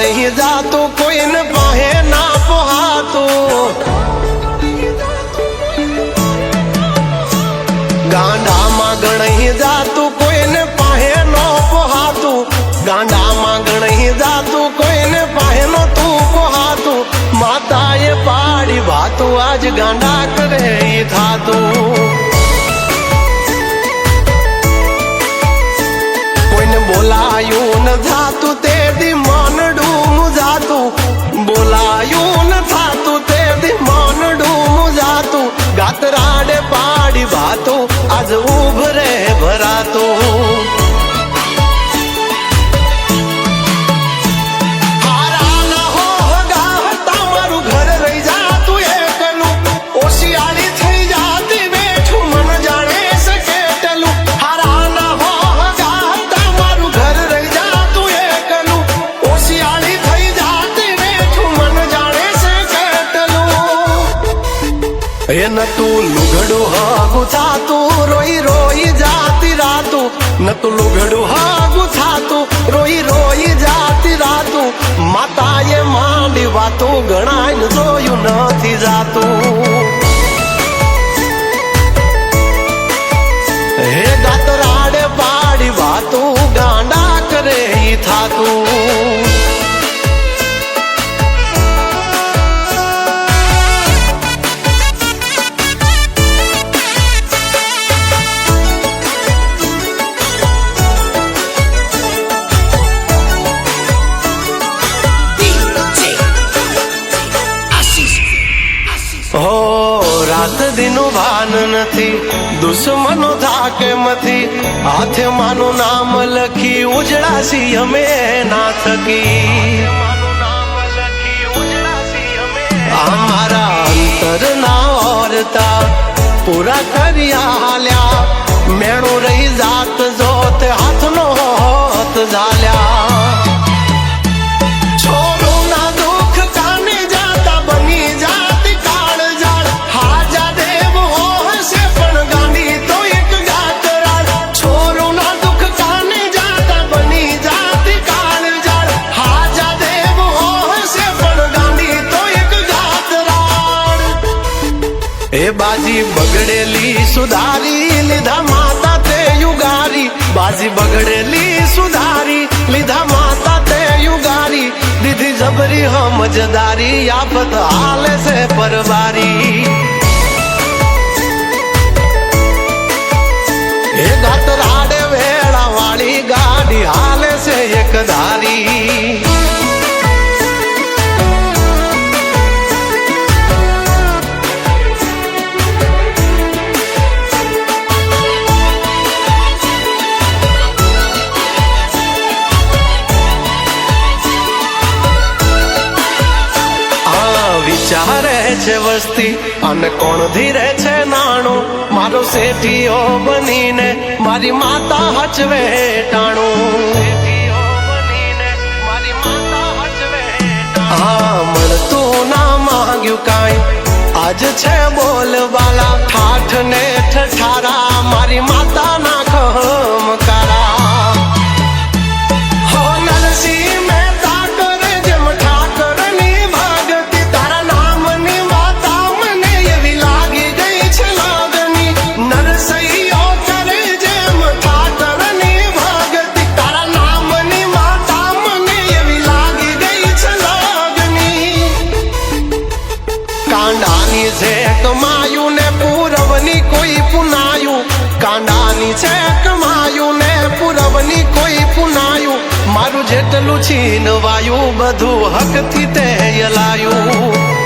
ગણાઈ જાતું, કોઈને પાહે ના પોહાતું. ગાંડામાં ગણાઈ જાતું, કોઈને પાહે નો પોહાતું. ગાંડામાં ગણાઈ જાતું, કોઈને પાહે નો તું પોહાતું. માતાએ પાડી વાતું, આજ ગાંડા કરે થાતું. બોલાયું ન થાતું, તે દી માનડું મુજાતું બોલાયું ન થાતું, તે દી માનડું મુજાતું ગાતરાડે પાડી વાતો, આજ ઉભરે એ ન તું લુગડું હાગું થાતું, રોઈ રોઈ જાતી રાતું. ન તું લુગડું હાગું થાતું, રોઈ રોઈ જાતી રાતું. માતાએ માંડી વાતું ગણાય રાત દિનું ભાન નથી, દુશ્મનો ધાકે મથી. હાથે માનું નામ લખી ઉજળાસી અમે ના થકી અમારા અંતર ના ઓરતા પૂરા કર્યા હાલ્યા. મેણું રહી જાત જોત બાજી બગડેલી સુધારી લીધા માતા તે યુગારી બાજી બગડેલી સુધારી લીધા માતા તે યુગારી દીધી જબરી સમજદારી આફત હાલે છે પરવારી એ ગાત રહે છે વસ્તી અને કોણ ધીરે છે નાણું? મારો શેઠીઓ બનીને મારી માતા હચવે ટાણું. હા મળતું ના માંગ્યું કાંઈ. આજ છે બોલવાલા, ઠાઠ ને ઠઠારા. જેટલું છીનવાયું બધું હકથી તે યલાયું.